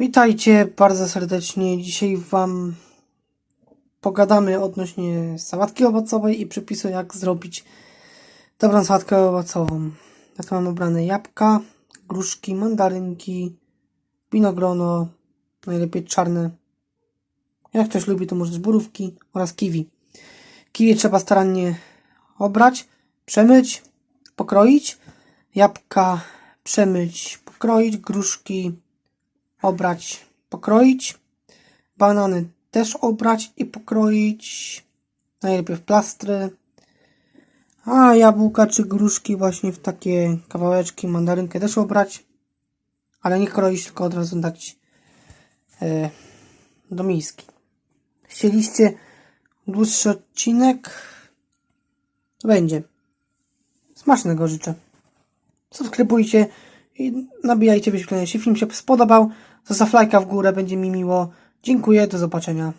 Witajcie bardzo serdecznie. Dzisiaj Wam pogadamy odnośnie sałatki owocowej i przepisu, jak zrobić dobrą sałatkę owocową. Ja tu mam obrane jabłka, gruszki, mandarynki, winogrono, najlepiej czarne. Jak ktoś lubi, to może z borówki oraz kiwi. Kiwi trzeba starannie obrać, przemyć, pokroić. Jabłka przemyć, pokroić. Gruszki obrać, pokroić. Banany też obrać i pokroić. Najlepiej w plastry. A jabłka czy gruszki właśnie w takie kawałeczki, mandarynkę też obrać. Ale nie kroić, tylko od razu dać e, do miski. Chcieliście dłuższy odcinek? To będzie. Smacznego życzę. Subskrybujcie i nabijajcie wyświetlenia. Jeśli film się spodobał, zostaw lajka w górę, będzie mi miło. Dziękuję, do zobaczenia.